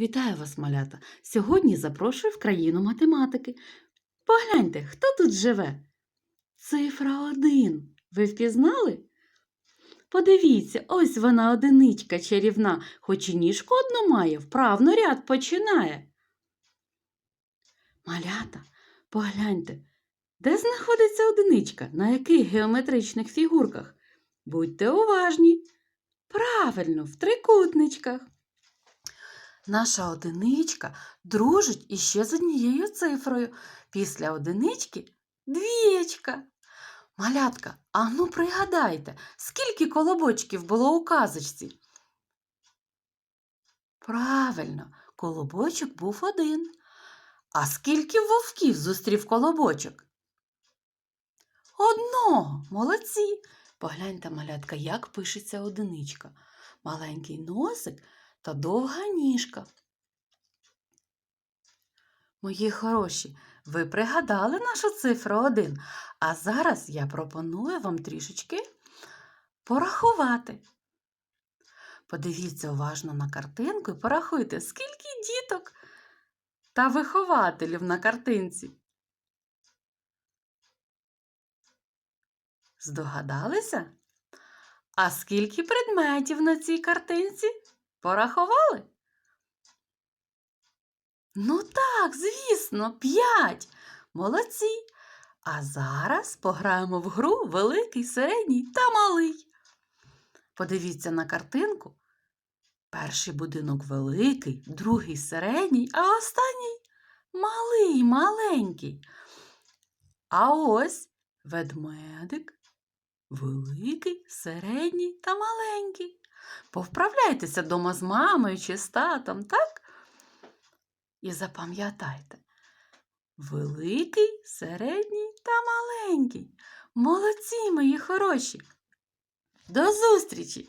Вітаю вас, малята! Сьогодні запрошую в країну математики. Погляньте, хто тут живе? Цифра один. Ви впізнали? Подивіться, ось вона одиничка чарівна, хоч і ніжку одну має, вправно ряд починає. Малята, погляньте, де знаходиться одиничка, на яких геометричних фігурках? Будьте уважні. Правильно, в трикутничках. Наша одиничка дружить іще з однією цифрою. Після одинички двієчка. Малятка, а ну пригадайте, скільки колобочків було у казочці? Правильно, колобочок був один. А скільки вовків зустрів колобочок? Одного, молодці. Погляньте, малятка, як пишеться одиничка. Маленький носик та довга ніжка. Мої хороші, ви пригадали нашу цифру один, а зараз я пропоную вам трішечки порахувати. Подивіться уважно на картинку і порахуйте, скільки діток та вихователів на картинці. Здогадалися? А скільки предметів на цій картинці? Порахували? Ну так, звісно, п'ять. Молодці. А зараз пограємо в гру великий, середній та малий. Подивіться на картинку. Перший будинок великий, другий середній, а останній малий, маленький. А ось ведмедик, великий, середній та маленький. Повправляйтеся дома з мамою чи з татом, так? І запам'ятайте, великий, середній та маленький. Молодці, мої хороші. До зустрічі!